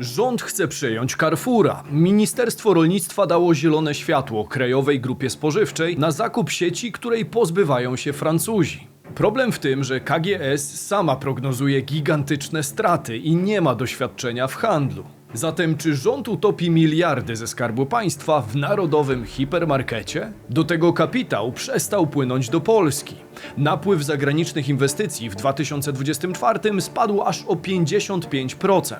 Rząd chce przejąć Carrefoura. Ministerstwo Rolnictwa dało zielone światło Krajowej Grupie Spożywczej na zakup sieci, której pozbywają się Francuzi. Problem w tym, że KGS sama prognozuje gigantyczne straty i nie ma doświadczenia w handlu. Zatem czy rząd utopi miliardy ze skarbu państwa w narodowym hipermarkecie? Do tego kapitał przestał płynąć do Polski. Napływ zagranicznych inwestycji w 2024 spadł aż o 55%.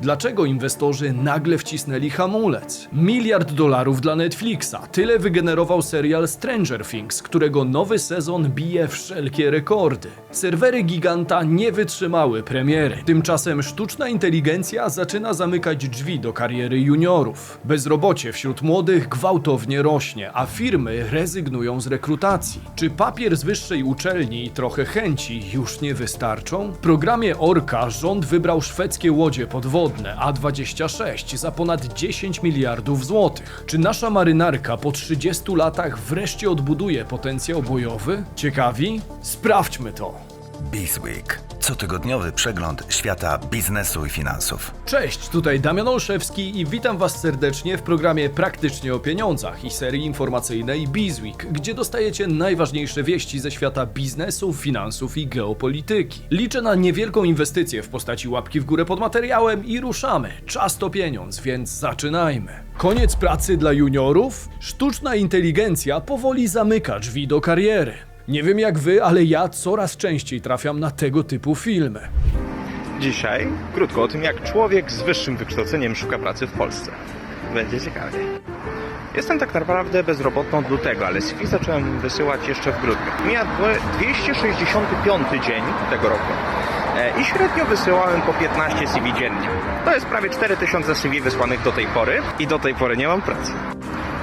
Dlaczego inwestorzy nagle wcisnęli hamulec? Miliard dolarów dla Netflixa. Tyle wygenerował serial Stranger Things, którego nowy sezon bije wszelkie rekordy. Serwery giganta nie wytrzymały premiery. Tymczasem sztuczna inteligencja zaczyna zamykać drzwi do kariery juniorów. Bezrobocie wśród młodych gwałtownie rośnie, a firmy rezygnują z rekrutacji. Czy papier z wyższej uczelni i trochę chęci już nie wystarczą? W programie Orka rząd wybrał szwedzkie łodzie podwodne A26 za ponad 10 miliardów złotych. Czy nasza marynarka po 30 latach wreszcie odbuduje potencjał bojowy? Ciekawi? Sprawdźmy to. Bizweek. Cotygodniowy przegląd świata biznesu i finansów. Cześć, tutaj Damian Olszewski i witam Was serdecznie w programie Praktycznie o Pieniądzach i serii informacyjnej Bizweek, gdzie dostajecie najważniejsze wieści ze świata biznesu, finansów i geopolityki. Liczę na niewielką inwestycję w postaci łapki w górę pod materiałem i ruszamy. Czas to pieniądz, więc zaczynajmy. Koniec pracy dla juniorów? Sztuczna inteligencja powoli zamyka drzwi do kariery. Nie wiem jak wy, ale ja coraz częściej trafiam na tego typu filmy. Dzisiaj krótko o tym, jak człowiek z wyższym wykształceniem szuka pracy w Polsce. Będzie ciekawie. Jestem tak naprawdę bezrobotny od lutego, ale CV zacząłem wysyłać jeszcze w grudniu. Mija dwe- 265 dzień tego roku. E, I średnio wysyłałem po 15 CV dziennie. To jest prawie 4000 CV wysłanych do tej pory i do tej pory nie mam pracy.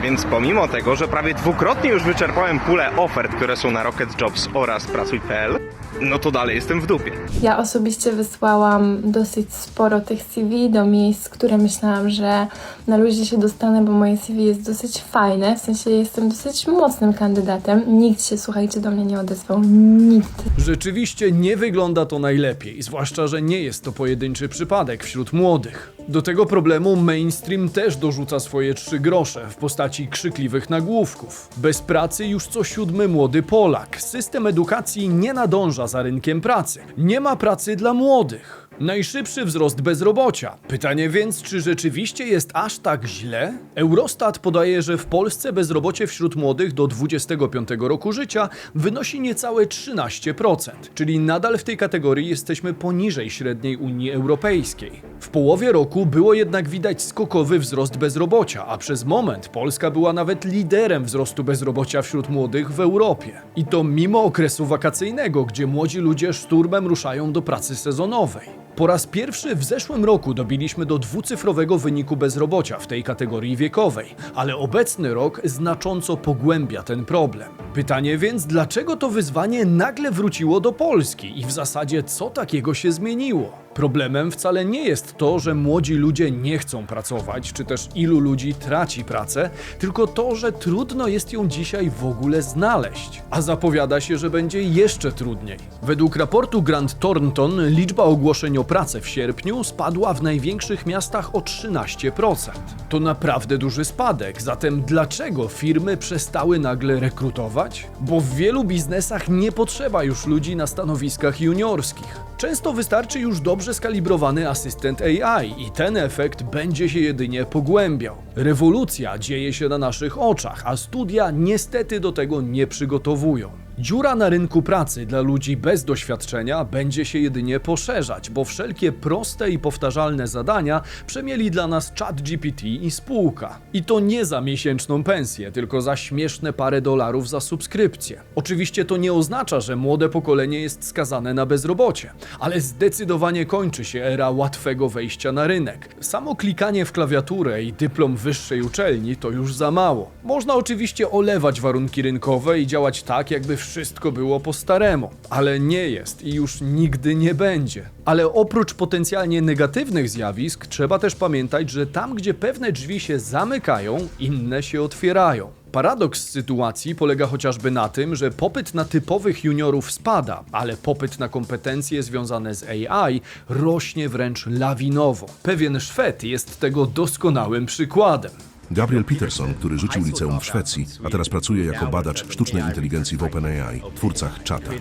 Więc pomimo tego, że prawie dwukrotnie już wyczerpałem pulę ofert, które są na Rocket Jobs oraz Pracuj.pl, no to dalej jestem w dupie. Ja osobiście wysłałam dosyć sporo tych CV do miejsc, które myślałam, że na luzie się dostanę, bo moje CV jest dosyć fajne, w sensie jestem dosyć mocnym kandydatem. Nikt się, słuchajcie, do mnie nie odezwał. Nikt. Rzeczywiście nie wygląda to najlepiej, zwłaszcza, że nie jest to pojedynczy przypadek wśród młodych. Do tego problemu mainstream też dorzuca swoje trzy grosze w postaci krzykliwych nagłówków. Bez pracy już co siódmy młody Polak. System edukacji nie nadąża za rynkiem pracy. Nie ma pracy dla młodych. Najszybszy wzrost bezrobocia. Pytanie więc, czy rzeczywiście jest aż tak źle? Eurostat podaje, że w Polsce bezrobocie wśród młodych do 25 roku życia wynosi niecałe 13%, czyli nadal w tej kategorii jesteśmy poniżej średniej Unii Europejskiej. W połowie roku było jednak widać skokowy wzrost bezrobocia, a przez moment Polska była nawet liderem wzrostu bezrobocia wśród młodych w Europie. I to mimo okresu wakacyjnego, gdzie młodzi ludzie szturmem ruszają do pracy sezonowej. Po raz pierwszy w zeszłym roku dobiliśmy do dwucyfrowego wyniku bezrobocia w tej kategorii wiekowej, ale obecny rok znacząco pogłębia ten problem. Pytanie więc, dlaczego to wyzwanie nagle wróciło do Polski i w zasadzie co takiego się zmieniło? Problemem wcale nie jest to, że młodzi ludzie nie chcą pracować, czy też ilu ludzi traci pracę, tylko to, że trudno jest ją dzisiaj w ogóle znaleźć. A zapowiada się, że będzie jeszcze trudniej. Według raportu Grant Thornton liczba ogłoszeń o pracę w sierpniu spadła w największych miastach o 13%. To naprawdę duży spadek, zatem dlaczego firmy przestały nagle rekrutować? Bo w wielu biznesach nie potrzeba już ludzi na stanowiskach juniorskich. Często wystarczy już dobrze skalibrowany asystent AI i ten efekt będzie się jedynie pogłębiał. Rewolucja dzieje się na naszych oczach, a studia niestety do tego nie przygotowują. Dziura na rynku pracy dla ludzi bez doświadczenia będzie się jedynie poszerzać, bo wszelkie proste i powtarzalne zadania przemieli dla nas ChatGPT i spółka. I to nie za miesięczną pensję, tylko za śmieszne parę dolarów za subskrypcję. Oczywiście to nie oznacza, że młode pokolenie jest skazane na bezrobocie, ale zdecydowanie kończy się era łatwego wejścia na rynek. Samo klikanie w klawiaturę i dyplom wyższej uczelni to już za mało. Można oczywiście olewać warunki rynkowe i działać tak, jakby wszystko było po staremu, ale nie jest i już nigdy nie będzie. Ale oprócz potencjalnie negatywnych zjawisk, trzeba też pamiętać, że tam, gdzie pewne drzwi się zamykają, inne się otwierają. Paradoks sytuacji polega chociażby na tym, że popyt na typowych juniorów spada, ale popyt na kompetencje związane z AI rośnie wręcz lawinowo. Pewien Szwed jest tego doskonałym przykładem. Gabriel Peterson, który rzucił liceum w Szwecji, a teraz pracuje jako badacz sztucznej inteligencji w OpenAI, twórcach czata.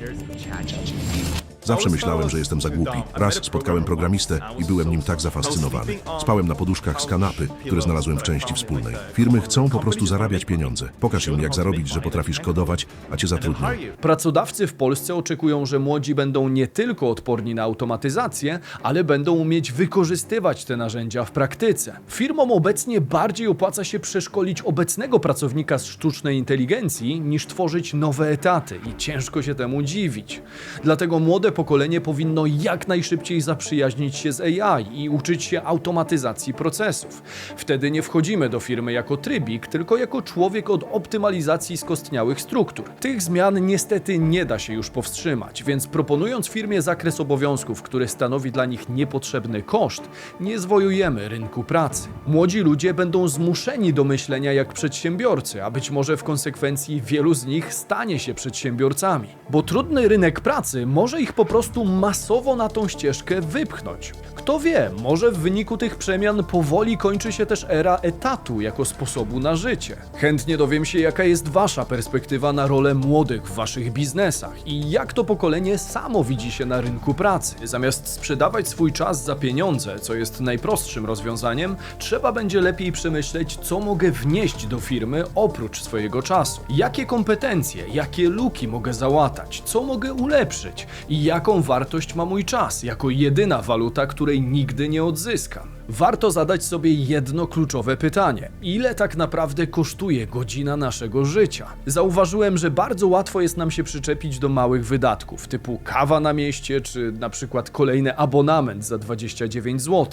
Zawsze myślałem, że jestem za głupi. Raz spotkałem programistę i byłem nim tak zafascynowany. Spałem na poduszkach z kanapy, które znalazłem w części wspólnej. Firmy chcą po prostu zarabiać pieniądze. Pokaż im, jak zarobić, że potrafisz kodować, a cię zatrudnią. Pracodawcy w Polsce oczekują, że młodzi będą nie tylko odporni na automatyzację, ale będą umieć wykorzystywać te narzędzia w praktyce. Firmom obecnie bardziej opłaca się przeszkolić obecnego pracownika z sztucznej inteligencji, niż tworzyć nowe etaty i ciężko się temu dziwić. Dlatego młode pokolenie powinno jak najszybciej zaprzyjaźnić się z AI i uczyć się automatyzacji procesów. Wtedy nie wchodzimy do firmy jako trybik, tylko jako człowiek od optymalizacji skostniałych struktur. Tych zmian niestety nie da się już powstrzymać, więc proponując firmie zakres obowiązków, który stanowi dla nich niepotrzebny koszt, nie zwojujemy rynku pracy. Młodzi ludzie będą zmuszeni do myślenia jak przedsiębiorcy, a być może w konsekwencji wielu z nich stanie się przedsiębiorcami. Bo trudny rynek pracy może ich po prostu masowo na tą ścieżkę wypchnąć. Kto wie, może w wyniku tych przemian powoli kończy się też era etatu jako sposobu na życie. Chętnie dowiem się, jaka jest Wasza perspektywa na rolę młodych w Waszych biznesach i jak to pokolenie samo widzi się na rynku pracy. Zamiast sprzedawać swój czas za pieniądze, co jest najprostszym rozwiązaniem, trzeba będzie lepiej przemyśleć, co mogę wnieść do firmy oprócz swojego czasu. Jakie kompetencje, jakie luki mogę załatać, co mogę ulepszyć i jaką wartość ma mój czas jako jedyna waluta, której nigdy nie odzyskam. Warto zadać sobie jedno kluczowe pytanie: ile tak naprawdę kosztuje godzina naszego życia? Zauważyłem, że bardzo łatwo jest nam się przyczepić do małych wydatków, typu kawa na mieście, czy na przykład kolejny abonament za 29 zł.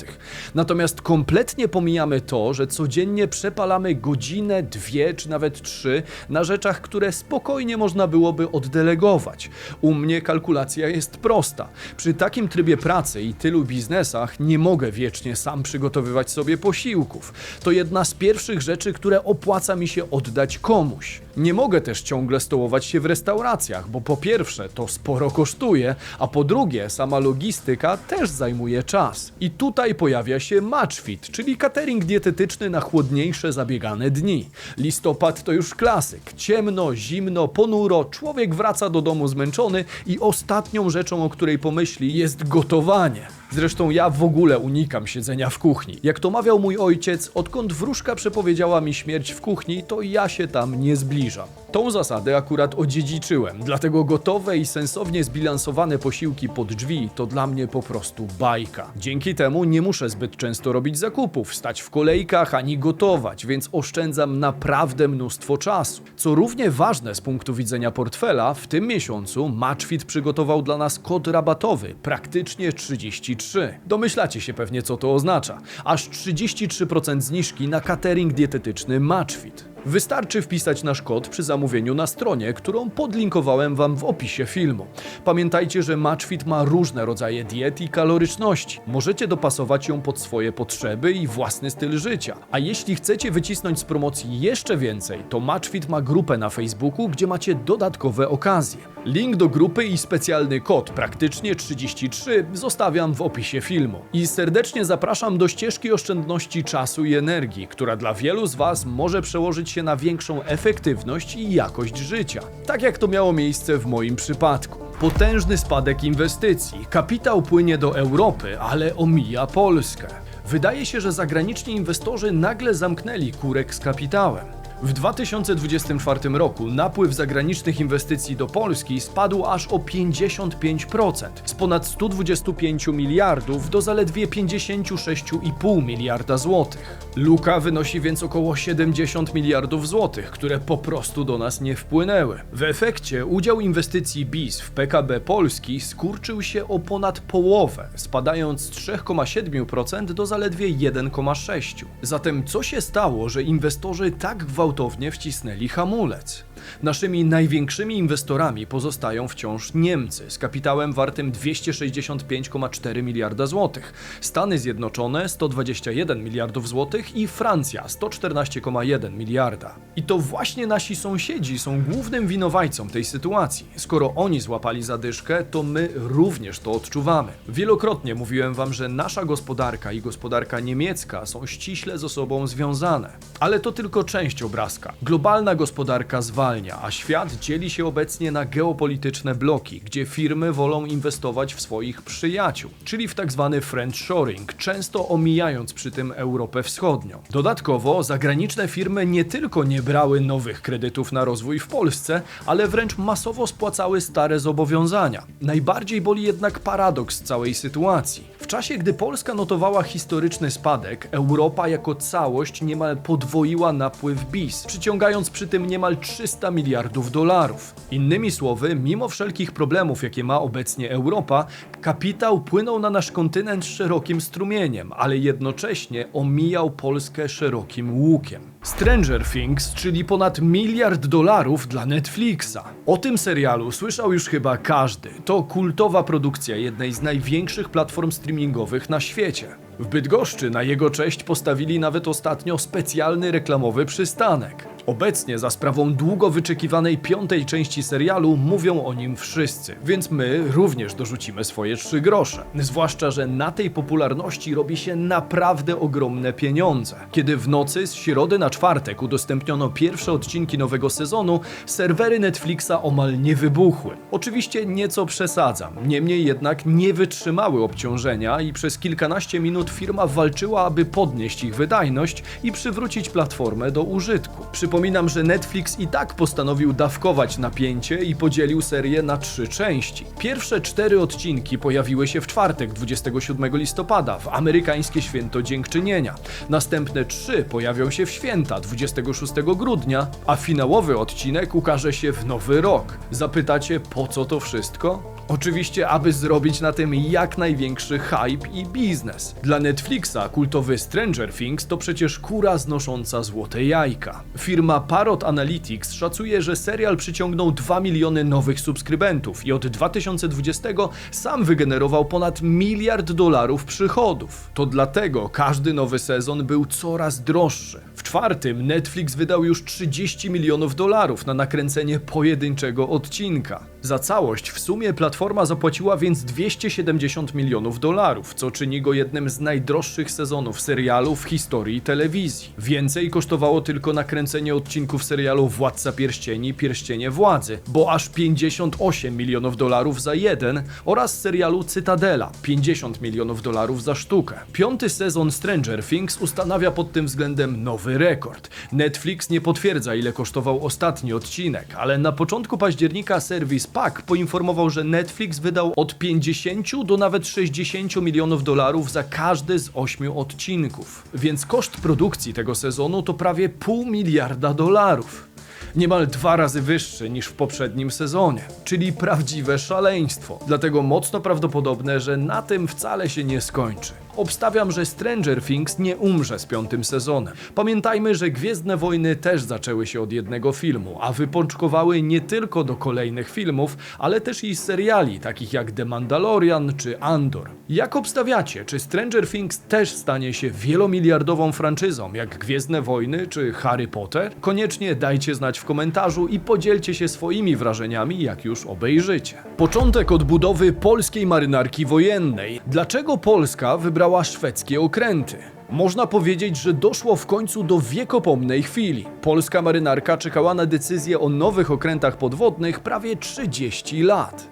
Natomiast kompletnie pomijamy to, że codziennie przepalamy godzinę, dwie czy nawet trzy na rzeczach, które spokojnie można byłoby oddelegować. U mnie kalkulacja jest prosta. Przy takim trybie pracy i tylu biznesach nie mogę wiecznie sam przygotowywać sobie posiłków. To jedna z pierwszych rzeczy, które opłaca mi się oddać komuś. Nie mogę też ciągle stołować się w restauracjach, bo po pierwsze to sporo kosztuje, a po drugie sama logistyka też zajmuje czas. I tutaj pojawia się Matchfit, czyli catering dietetyczny na chłodniejsze zabiegane dni. Listopad to już klasyk. Ciemno, zimno, ponuro, człowiek wraca do domu zmęczony i ostatnią rzeczą, o której pomyśli jest gotowanie. Zresztą ja w ogóle unikam siedzenia w kuchni. Jak to mawiał mój ojciec, odkąd wróżka przepowiedziała mi śmierć w kuchni, to ja się tam nie zbliżam. Tą zasadę akurat odziedziczyłem, dlatego gotowe i sensownie zbilansowane posiłki pod drzwi to dla mnie po prostu bajka. Dzięki temu nie muszę zbyt często robić zakupów, stać w kolejkach ani gotować, więc oszczędzam naprawdę mnóstwo czasu. Co równie ważne z punktu widzenia portfela, w tym miesiącu Matchfit przygotował dla nas kod rabatowy, praktycznie 33. Domyślacie się pewnie co to oznacza. Aż 33% zniżki na catering dietetyczny Matchfit. Wystarczy wpisać nasz kod przy zamówieniu na stronie, którą podlinkowałem Wam w opisie filmu. Pamiętajcie, że Matchfit ma różne rodzaje diet i kaloryczności. Możecie dopasować ją pod swoje potrzeby i własny styl życia. A jeśli chcecie wycisnąć z promocji jeszcze więcej, to Matchfit ma grupę na Facebooku, gdzie macie dodatkowe okazje. Link do grupy i specjalny kod, praktycznie 33, zostawiam w opisie filmu. I serdecznie zapraszam do ścieżki oszczędności czasu i energii, która dla wielu z Was może przełożyć się na większą efektywność i jakość życia. Tak jak to miało miejsce w moim przypadku. Potężny spadek inwestycji, kapitał płynie do Europy, ale omija Polskę. Wydaje się, że zagraniczni inwestorzy nagle zamknęli kurek z kapitałem. W 2024 roku napływ zagranicznych inwestycji do Polski spadł aż o 55%, z ponad 125 miliardów do zaledwie 56,5 miliarda złotych. Luka wynosi więc około 70 miliardów złotych, które po prostu do nas nie wpłynęły. W efekcie udział inwestycji BIS w PKB Polski skurczył się o ponad połowę, spadając z 3,7% do zaledwie 1,6%. Zatem co się stało, że inwestorzy tak gwałtownie gwałtownie wcisnęli hamulec. Naszymi największymi inwestorami pozostają wciąż Niemcy z kapitałem wartym 265,4 miliarda złotych, Stany Zjednoczone 121 miliardów złotych i Francja 114,1 miliarda. I to właśnie nasi sąsiedzi są głównym winowajcą tej sytuacji. Skoro oni złapali zadyszkę, to my również to odczuwamy. Wielokrotnie mówiłem wam, że nasza gospodarka i gospodarka niemiecka są ściśle ze sobą związane. Ale to tylko część Globalna gospodarka zwalnia, a świat dzieli się obecnie na geopolityczne bloki, gdzie firmy wolą inwestować w swoich przyjaciół, czyli w tak zwany friendshoring, często omijając przy tym Europę Wschodnią. Dodatkowo zagraniczne firmy nie tylko nie brały nowych kredytów na rozwój w Polsce, ale wręcz masowo spłacały stare zobowiązania. Najbardziej boli jednak paradoks całej sytuacji. W czasie, gdy Polska notowała historyczny spadek, Europa jako całość niemal podwoiła napływ BIS, przyciągając przy tym niemal 300 miliardów dolarów. Innymi słowy, mimo wszelkich problemów, jakie ma obecnie Europa, kapitał płynął na nasz kontynent szerokim strumieniem, ale jednocześnie omijał Polskę szerokim łukiem. Stranger Things, czyli ponad miliard dolarów dla Netflixa. O tym serialu słyszał już chyba każdy. To kultowa produkcja jednej z największych platform streamingowych na świecie. W Bydgoszczy na jego cześć postawili nawet ostatnio specjalny reklamowy przystanek. Obecnie za sprawą długo wyczekiwanej piątej części serialu mówią o nim wszyscy, więc my również dorzucimy swoje trzy grosze. Zwłaszcza, że na tej popularności robi się naprawdę ogromne pieniądze. Kiedy w nocy z środy na czwartek udostępniono pierwsze odcinki nowego sezonu, serwery Netflixa omal nie wybuchły. Oczywiście nieco przesadzam, niemniej jednak nie wytrzymały obciążenia i przez kilkanaście minut firma walczyła, aby podnieść ich wydajność i przywrócić platformę do użytku. Przypominam, że Netflix i tak postanowił dawkować napięcie i podzielił serię na trzy części. Pierwsze cztery odcinki pojawiły się w czwartek 27 listopada w amerykańskie święto dziękczynienia. Następne trzy pojawią się w święta 26 grudnia, a finałowy odcinek ukaże się w nowy rok. Zapytacie, po co to wszystko? Oczywiście, aby zrobić na tym jak największy hype i biznes. Dla Netflixa kultowy Stranger Things to przecież kura znosząca złote jajka. Firma Parrot Analytics szacuje, że serial przyciągnął 2 miliony nowych subskrybentów i od 2020 sam wygenerował ponad miliard dolarów przychodów. To dlatego każdy nowy sezon był coraz droższy. W czwartym Netflix wydał już 30 milionów dolarów na nakręcenie pojedynczego odcinka. Za całość w sumie platforma zapłaciła więc 270 milionów dolarów, co czyni go jednym z najdroższych sezonów serialu w historii telewizji. Więcej kosztowało tylko nakręcenie odcinków serialu Władca Pierścieni Pierścienie Władzy, bo aż 58 milionów dolarów za jeden oraz serialu Cytadela 50 milionów dolarów za sztukę. Piąty sezon Stranger Things ustanawia pod tym względem nowy rekord. Netflix nie potwierdza ile kosztował ostatni odcinek, ale na początku października serwis PAK poinformował, że Netflix wydał od 50 do nawet 60 milionów dolarów za każdy z ośmiu odcinków. Więc koszt produkcji tego sezonu to prawie pół miliarda dolarów. Niemal dwa razy wyższy niż w poprzednim sezonie, czyli prawdziwe szaleństwo. Dlatego mocno prawdopodobne, że na tym wcale się nie skończy. Obstawiam, że Stranger Things nie umrze z piątym sezonem. Pamiętajmy, że Gwiezdne Wojny też zaczęły się od jednego filmu, a wypączkowały nie tylko do kolejnych filmów, ale też i seriali, takich jak The Mandalorian czy Andor. Jak obstawiacie, czy Stranger Things też stanie się wielomiliardową franczyzą, jak Gwiezdne Wojny czy Harry Potter? Koniecznie dajcie znać w komentarzu i podzielcie się swoimi wrażeniami, jak już obejrzycie. Początek odbudowy polskiej marynarki wojennej. Dlaczego Polska wybrała szwedzkie okręty? Można powiedzieć, że doszło w końcu do wiekopomnej chwili. Polska marynarka czekała na decyzję o nowych okrętach podwodnych prawie 30 lat.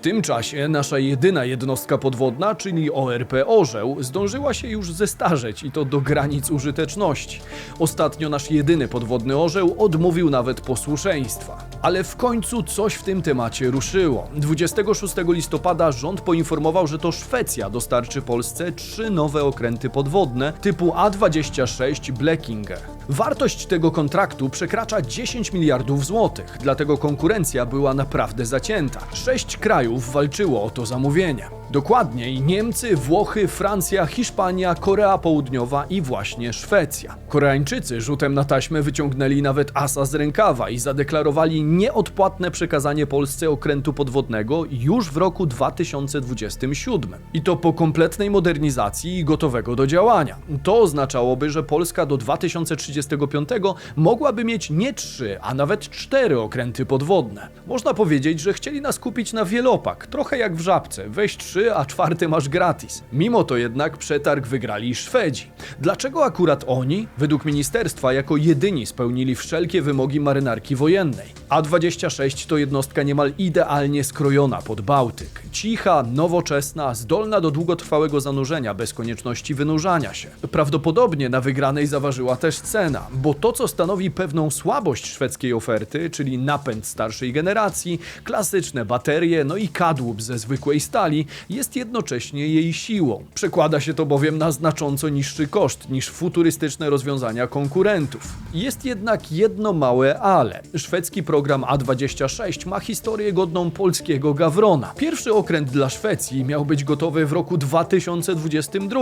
W tym czasie nasza jedyna jednostka podwodna, czyli ORP Orzeł, zdążyła się już zestarzeć i to do granic użyteczności. Ostatnio nasz jedyny podwodny orzeł odmówił nawet posłuszeństwa. Ale w końcu coś w tym temacie ruszyło. 26 listopada rząd poinformował, że to Szwecja dostarczy Polsce trzy nowe okręty podwodne typu A26 Blackinger. Wartość tego kontraktu przekracza 10 miliardów złotych, dlatego konkurencja była naprawdę zacięta. Sześć krajów walczyło o to zamówienie. Dokładniej Niemcy, Włochy, Francja, Hiszpania, Korea Południowa i właśnie Szwecja. Koreańczycy rzutem na taśmę wyciągnęli nawet asa z rękawa i zadeklarowali nieodpłatne przekazanie Polsce okrętu podwodnego już w roku 2027. I to po kompletnej modernizacji i gotowego do działania. To oznaczałoby, że Polska do 2035 mogłaby mieć nie trzy, a nawet cztery okręty podwodne. Można powiedzieć, że chcieli nas kupić na wielopak, trochę jak w żabce. Weź trzy, a czwarty masz gratis. Mimo to jednak przetarg wygrali Szwedzi. Dlaczego akurat oni? Według ministerstwa jako jedyni spełnili wszelkie wymogi marynarki wojennej. A-26 to jednostka niemal idealnie skrojona pod Bałtyk. Cicha, nowoczesna, zdolna do długotrwałego zanurzenia bez konieczności wynurzania się. Prawdopodobnie na wygranej zaważyła też cena, bo to co stanowi pewną słabość szwedzkiej oferty, czyli napęd starszej generacji, klasyczne baterie, no i kadłub ze zwykłej stali, jest jednocześnie jej siłą. Przekłada się to bowiem na znacząco niższy koszt niż futurystyczne rozwiązania konkurentów. Jest jednak jedno małe ale. Szwedzki program A26 ma historię godną polskiego Gawrona. Pierwszy okręt dla Szwecji miał być gotowy w roku 2022.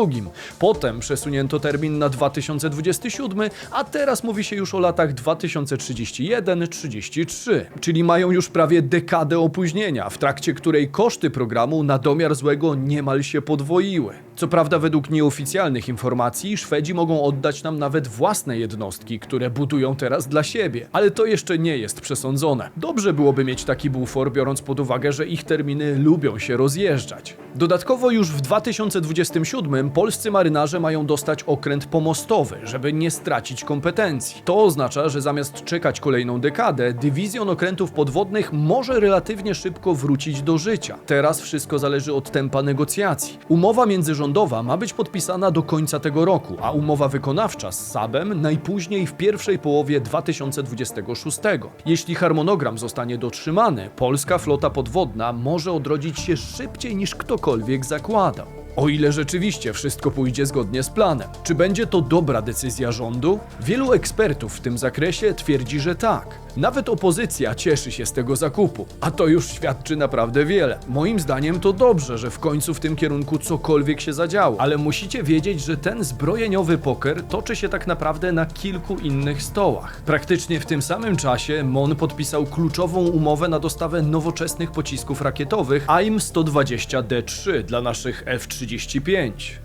Potem przesunięto termin na 2027, a teraz mówi się już o latach 2031-33, czyli mają już prawie dekadę opóźnienia, w trakcie której koszty programu na domiar złego niemal się podwoiły. Co prawda, według nieoficjalnych informacji, Szwedzi mogą oddać nam nawet własne jednostki, które budują teraz dla siebie, ale to jeszcze nie jest przesądzone. Dobrze byłoby mieć taki bufor, biorąc pod uwagę, że ich terminy lubią się rozjeżdżać. Dodatkowo już w 2027 polscy marynarze mają dostać okręt pomostowy, żeby nie stracić kompetencji. To oznacza, że zamiast czekać kolejną dekadę, dywizjon okrętów podwodnych może relatywnie szybko wrócić do życia. Teraz wszystko zależy od tempa negocjacji. Umowa międzyrządowa ma być podpisana do końca tego roku, a umowa wykonawcza z SAB-em najpóźniej w pierwszej połowie 2026. Jeśli harmonogram zostanie dotrzymany, polska flota podwodna może odrodzić się szybciej niż ktokolwiek zakładał. O ile rzeczywiście wszystko pójdzie zgodnie z planem. Czy będzie to dobra decyzja rządu? Wielu ekspertów w tym zakresie twierdzi, że tak. Nawet opozycja cieszy się z tego zakupu, a to już świadczy naprawdę wiele. Moim zdaniem to dobrze, że w końcu w tym kierunku cokolwiek się zadziało, ale musicie wiedzieć, że ten zbrojeniowy poker toczy się tak naprawdę na kilku innych stołach. Praktycznie w tym samym czasie MON podpisał kluczową umowę na dostawę nowoczesnych pocisków rakietowych AIM-120D3 dla naszych F-35.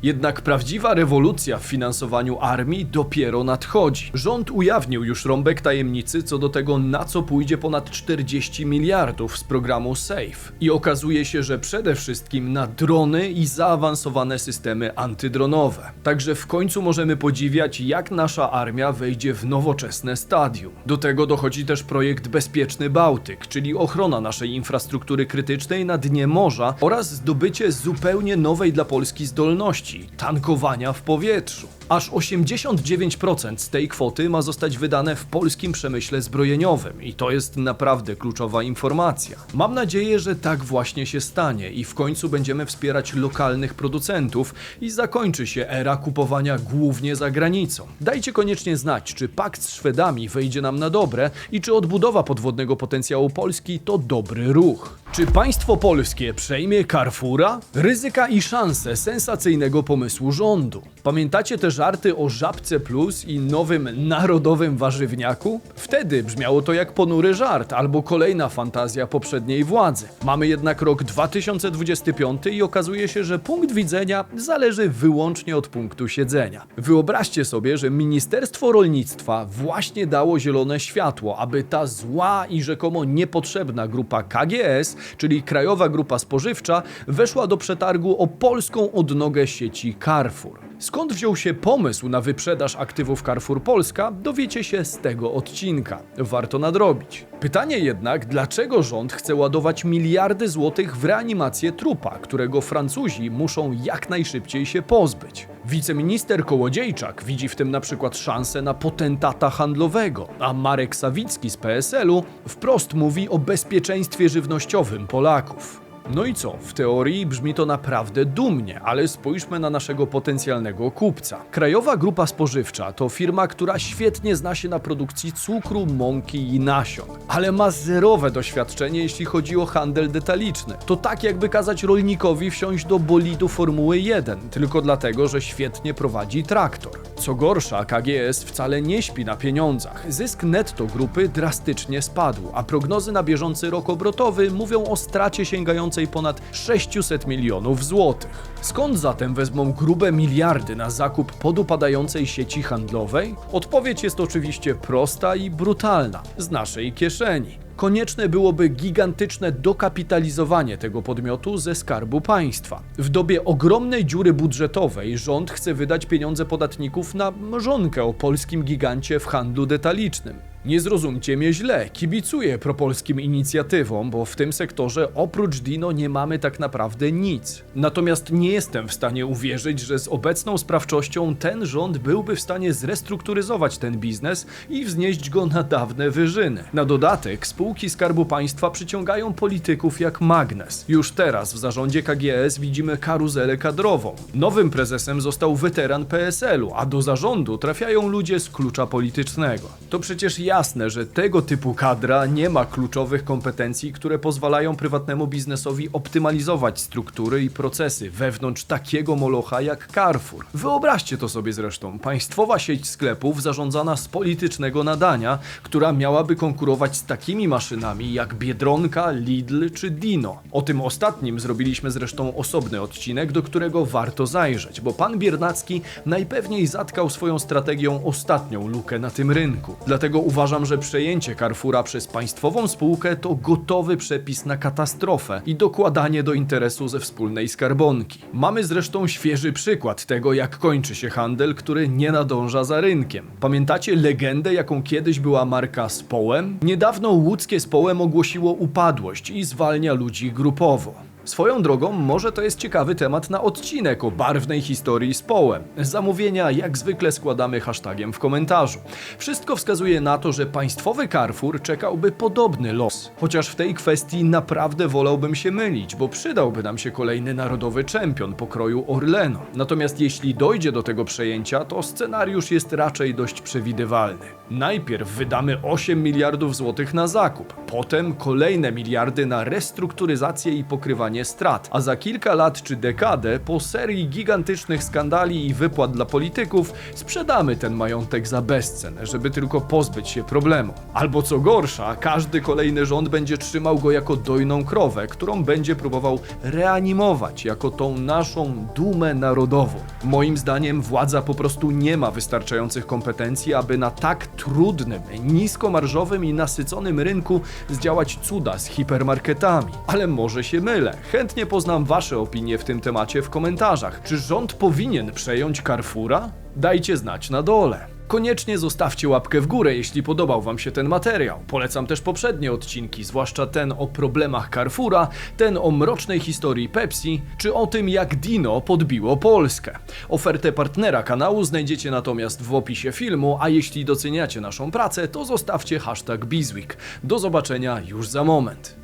Jednak prawdziwa rewolucja w finansowaniu armii dopiero nadchodzi. Rząd ujawnił już rąbek tajemnicy co do tego, na co pójdzie ponad 40 miliardów z programu SAFE. I okazuje się, że przede wszystkim na drony i zaawansowane systemy antydronowe. Także w końcu możemy podziwiać, jak nasza armia wejdzie w nowoczesne stadium. Do tego dochodzi też projekt Bezpieczny Bałtyk, czyli ochrona naszej infrastruktury krytycznej na dnie morza oraz zdobycie zupełnie nowej dla Polski zdolności tankowania w powietrzu. Aż 89% z tej kwoty ma zostać wydane w polskim przemyśle zbrojeniowym i to jest naprawdę kluczowa informacja. Mam nadzieję, że tak właśnie się stanie i w końcu będziemy wspierać lokalnych producentów i zakończy się era kupowania głównie za granicą. Dajcie koniecznie znać, czy pakt z Szwedami wejdzie nam na dobre i czy odbudowa podwodnego potencjału Polski to dobry ruch. Czy państwo polskie przejmie Carrefoura? Ryzyka i szanse sensacyjnego pomysłu rządu. Pamiętacie te żarty o Żabce Plus i nowym narodowym warzywniaku? Wtedy brzmiało to jak ponury żart albo kolejna fantazja poprzedniej władzy. Mamy jednak rok 2025 i okazuje się, że punkt widzenia zależy wyłącznie od punktu siedzenia. Wyobraźcie sobie, że Ministerstwo Rolnictwa właśnie dało zielone światło, aby ta zła i rzekomo niepotrzebna grupa KGS, czyli Krajowa Grupa Spożywcza, weszła do przetargu o polską odnogę sieci Carrefour. Skąd wziął się pomysł na wyprzedaż aktywów Carrefour Polska, dowiecie się z tego odcinka. Warto nadrobić. Pytanie jednak, dlaczego rząd chce ładować miliardy złotych w reanimację trupa, którego Francuzi muszą jak najszybciej się pozbyć? Wiceminister Kołodziejczak widzi w tym na przykład szansę na potentata handlowego, a Marek Sawicki z PSL-u wprost mówi o bezpieczeństwie żywnościowym Polaków. No i co? W teorii brzmi to naprawdę dumnie, ale spójrzmy na naszego potencjalnego kupca. Krajowa Grupa Spożywcza to firma, która świetnie zna się na produkcji cukru, mąki i nasion, ale ma zerowe doświadczenie, jeśli chodzi o handel detaliczny. To tak jakby kazać rolnikowi wsiąść do bolidu Formuły 1, tylko dlatego, że świetnie prowadzi traktor. Co gorsza, KGS wcale nie śpi na pieniądzach. Zysk netto grupy drastycznie spadł, a prognozy na bieżący rok obrotowy mówią o stracie sięgającej ponad 600 milionów złotych. Skąd zatem wezmą grube miliardy na zakup podupadającej sieci handlowej? Odpowiedź jest oczywiście prosta i brutalna z naszej kieszeni. Konieczne byłoby gigantyczne dokapitalizowanie tego podmiotu ze skarbu państwa. W dobie ogromnej dziury budżetowej rząd chce wydać pieniądze podatników na mrzonkę o polskim gigancie w handlu detalicznym. Nie zrozumcie mnie źle, kibicuję propolskim inicjatywom, bo w tym sektorze oprócz Dino nie mamy tak naprawdę nic. Natomiast nie jestem w stanie uwierzyć, że z obecną sprawczością ten rząd byłby w stanie zrestrukturyzować ten biznes i wznieść go na dawne wyżyny. Na dodatek spółki Skarbu Państwa przyciągają polityków jak magnes. Już teraz w zarządzie KGS widzimy karuzelę kadrową. Nowym prezesem został weteran PSL-u, a do zarządu trafiają ludzie z klucza politycznego. To przecież jasne, że tego typu kadra nie ma kluczowych kompetencji, które pozwalają prywatnemu biznesowi optymalizować struktury i procesy wewnątrz takiego molocha jak Carrefour. Wyobraźcie to sobie zresztą. Państwowa sieć sklepów zarządzana z politycznego nadania, która miałaby konkurować z takimi maszynami jak Biedronka, Lidl czy Dino. O tym ostatnim zrobiliśmy zresztą osobny odcinek, do którego warto zajrzeć, bo pan Biernacki najpewniej zatkał swoją strategią ostatnią lukę na tym rynku. Dlatego uważam, że przejęcie Carrefoura przez państwową spółkę to gotowy przepis na katastrofę i dokładanie do interesu ze wspólnej skarbonki. Mamy zresztą świeży przykład tego, jak kończy się handel, który nie nadąża za rynkiem. Pamiętacie legendę, jaką kiedyś była marka Społem? Niedawno łódzkie Społem ogłosiło upadłość i zwalnia ludzi grupowo. Swoją drogą, może to jest ciekawy temat na odcinek o barwnej historii z Połem. Zamówienia jak zwykle składamy hashtagiem w komentarzu. Wszystko wskazuje na to, że państwowy Carrefour czekałby podobny los. Chociaż w tej kwestii naprawdę wolałbym się mylić, bo przydałby nam się kolejny narodowy czempion pokroju Orleno. Natomiast jeśli dojdzie do tego przejęcia, to scenariusz jest raczej dość przewidywalny. Najpierw wydamy 8 miliardów złotych na zakup, potem kolejne miliardy na restrukturyzację i pokrywanie strat, a za kilka lat czy dekadę, po serii gigantycznych skandali i wypłat dla polityków, sprzedamy ten majątek za bezcen, żeby tylko pozbyć się problemu. Albo co gorsza, każdy kolejny rząd będzie trzymał go jako dojną krowę, którą będzie próbował reanimować jako tą naszą dumę narodową. Moim zdaniem władza po prostu nie ma wystarczających kompetencji, aby na tak trudnym, niskomarżowym i nasyconym rynku zdziałać cuda z hipermarketami. Ale może się mylę. Chętnie poznam Wasze opinie w tym temacie w komentarzach. Czy rząd powinien przejąć Carrefoura? Dajcie znać na dole. Koniecznie zostawcie łapkę w górę, jeśli podobał Wam się ten materiał. Polecam też poprzednie odcinki, zwłaszcza ten o problemach Carrefoura, ten o mrocznej historii Pepsi, czy o tym jak Dino podbiło Polskę. Ofertę partnera kanału znajdziecie natomiast w opisie filmu, a jeśli doceniacie naszą pracę, to zostawcie hashtag Bizweek. Do zobaczenia już za moment.